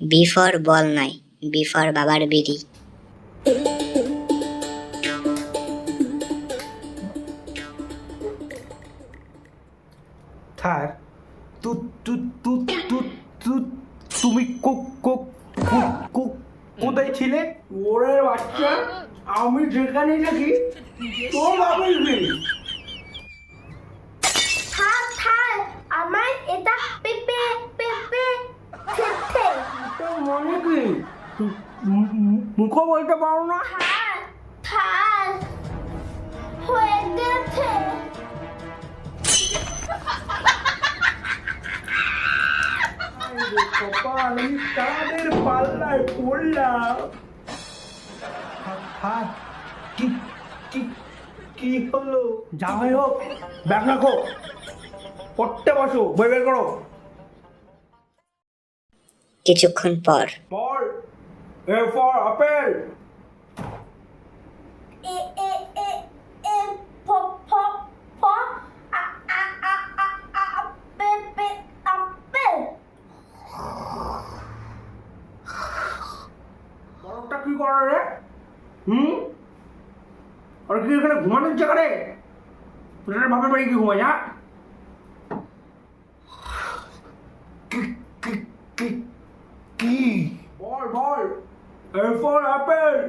B for ball নয় B for বাবার বিড়ি। স্যার তু তু তু তু তু তুমি কো কো কো- কো- কোথায় ছিলে? ওরে বাচ্চা আমি যেখানে থাকি তোর বাবার বিড়ি। মুখও বলতে পারো না। থাক থাক হয়ে গেছে। কপাল আমি কাদের পাল্লায় পড়লাম। স্যার কি কি কি হলো? হোক ব্যাগ রাখো। পড়তে বসো বই বের করো। কিছুক্ষণ পর বল এ ফর আপেল এ এ এ এ প প প আ আ আ আ আ পেপে আপেল বরফটা কি করার রে? হুম? আর কি এখানে ঘুমানোর জায়গা রে? তোদের বাপের বাড়ি কি কি কি কি বল বল এ ফর আপেল।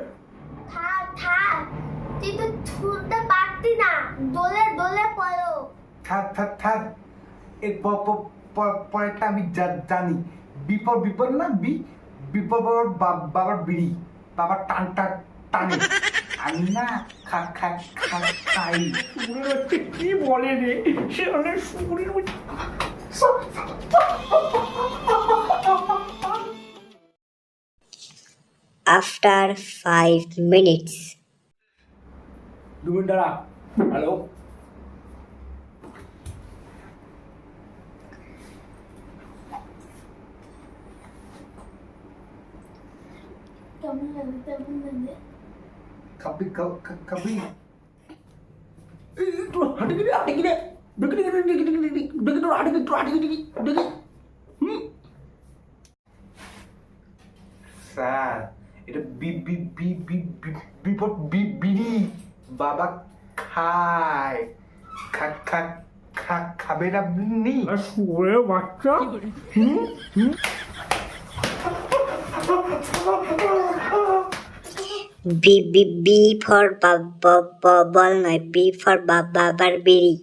থাক থাক তুই তো ছুটতে পারতি না। দোলে দোলে পড়ো। থাক থাক থাক। এই প- প- প- পরেরটা আমি জানি। বিপদ বিপদ না বি বিপদ বাবার বিড়ি। বাবার টান টান টানে। আমি না খা খা খা খাই। সুরের হচ্ছে কি বলে রে? সে অনেক সুরের after 5 minutes. Lumindara, hello? Kapi, বিপদ বি বিড়ি বাবা খায় খা খা খা খাবে না নি আর সুরে বাচ্চা হুম হুম B B B for ball নয় বি ফর বাবার বিড়ি